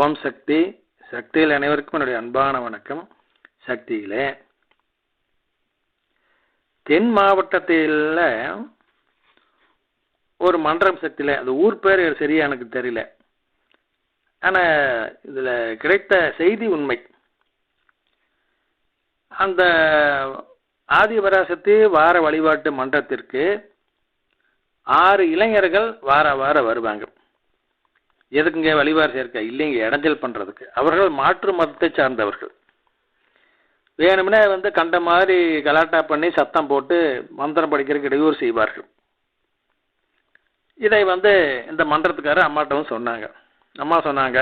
ஓம் சக்தி. சக்தியில் அனைவருக்கும் என்னுடைய அன்பான வணக்கம். சக்தியிலே தென் மாவட்டத்தில் ஒரு மன்றம் சக்தியில் அந்த ஊர் பேர் சரியா எனக்கு தெரியல. ஆனால் இதில் கிடைத்த செய்தி உண்மை. அந்த ஆதிபராசக்தி வார வழிபாட்டு மன்றத்திற்கு ஆறு இளைஞர்கள் வார வாரம் வருவாங்க. எதுக்குங்க வழிபாடு சேர்க்க? இல்லைங்க இடைஞ்சல் பண்ணுறதுக்கு அவர்கள் மாற்று மதத்தை சார்ந்தவர்கள். வேணும்னா வந்து கண்ட மாதிரி கலாட்டா பண்ணி சத்தம் போட்டு மந்திரம் படிக்கிறதுக்கு இடையூறு செய்வார்கள். இதை வந்து இந்த மன்றத்துக்காரர் அம்மாட்டவும் சொன்னாங்க. அம்மா சொன்னாங்க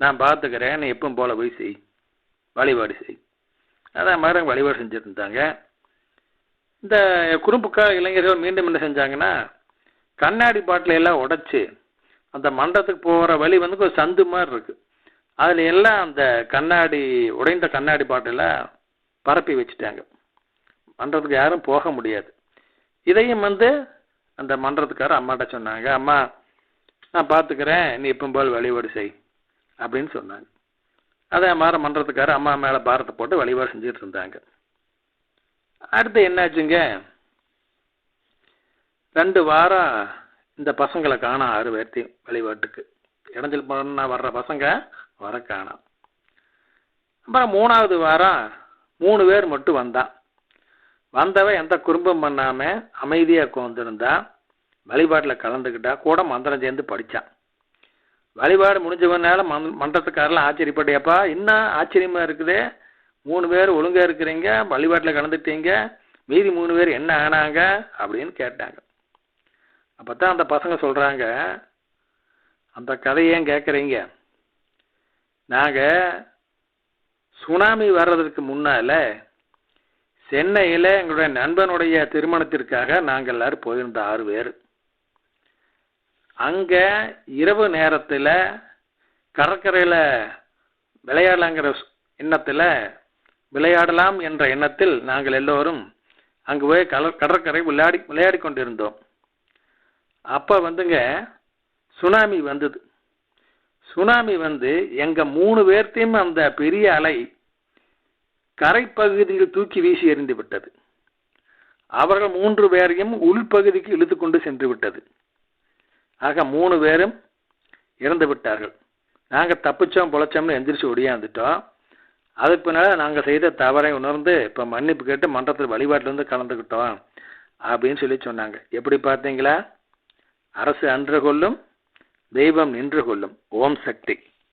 நான் பார்த்துக்கிறேன் நீ எப்பவும் போல போய் செய். வழிபாடு செய். அதான் மாதிரி வழிபாடு செஞ்சுட்டு இருந்தாங்க இந்த குறும்புக்கா இளைஞர்கள் மீண்டும் என்ன செஞ்சாங்கன்னா கண்ணாடி பாட்டில எல்லாம் உடைச்சு அந்த மண்டபத்துக்கு போகிற வழி வந்து கொஞ்சம் சந்து மாதிரி இருக்குது அதில் எல்லாம் அந்த கண்ணாடி உடைந்த கண்ணாடி பாட்டில பரப்பி வச்சுட்டாங்க. மன்றத்துக்கு யாரும் போக முடியாது. இதையும் வந்து அந்த மன்றத்துக்காரர் அம்மாட்ட சொன்னாங்க அம்மா நான் பார்த்துக்கிறேன் நீ இப்போ போல் வழிபாடு செய் அப்படின்னு சொன்னாங்க. அதே மாதிரி மன்றத்துக்கார அம்மா மேலே பாரத்தை போட்டு வழிபாடு செஞ்சுட்டு இருந்தாங்க. அடுத்து என்னாச்சுங்க? ரெண்டு வாரம் இந்த பசங்களை காணோம் ஆறு பேர்த்தையும் வழிபாட்டுக்கு இடைஞ்சல் பண்ண வர்ற பசங்க வர காணோம் அப்புறம் மூணாவது வாரம் மூணு பேர் மட்டும் வந்தான் வந்தவன் எந்த குறும்பம் பண்ணாமல் அமைதியாக உட்காந்துருந்தான் வழிபாட்டில் கலந்துக்கிட்டா கூட மந்திரம் சேர்ந்து படித்தான் வழிபாடு முடிஞ்சவனால மந் மன்றத்துக்காரெல்லாம் ஆச்சரியப்பட்டியாப்பா இன்னும் ஆச்சரியமாக இருக்குது? மூணு பேர் ஒழுங்காக இருக்கிறீங்க வழிபாட்டில் கலந்துட்டீங்க மீதி மூணு பேர் என்ன ஆனாங்க அப்படின்னு கேட்டாங்க. அப்போ தான் அந்த பசங்க சொல்கிறாங்க அந்த கதையேன் கேட்குறீங்க நாங்கள் சுனாமி வர்றதுக்கு முன்னால் சென்னையில் எங்களுடைய நண்பனுடைய திருமணத்திற்காக நாங்கள் எல்லோரும் போயிருந்த ஆறு பேர். அங்கே இரவு நேரத்தில் கடற்கரையில் விளையாடலாங்கிற எண்ணத்தில் விளையாடலாம் என்ற எண்ணத்தில் நாங்கள் எல்லோரும் அங்கு போய் கடற்கரை விளையாடி விளையாடி கொண்டிருந்தோம் அப்போ வந்துங்க சுனாமி வந்தது. சுனாமி வந்து எங்கள் மூணு பேர்த்தையும் அந்த பெரிய அலை கரைப்பகுதியில் தூக்கி வீசி எறிந்து விட்டது. அவர்கள் மூன்று பேரையும் உள்பகுதிக்கு இழுத்து கொண்டு சென்று விட்டது. ஆக மூணு பேரும் இறந்து விட்டார்கள். நாங்கள் தப்பிச்சோம் பொழைச்சோம்னு எந்திரிச்சு ஒடியாந்துட்டோம். அதுக்கு பின்னால் நாங்கள் செய்த தவறை உணர்ந்து இப்போ மன்னிப்பு கேட்டு மன்றத்தில் வழிபாட்டிலேருந்து கலந்துக்கிட்டோம் அப்படின்னு சொல்லி சொன்னாங்க. எப்படி பார்த்தீங்களா? அரசு அன்று கொள்ளும் தெய்வம் நின்று கொள்ளும். ஓம் சக்தி.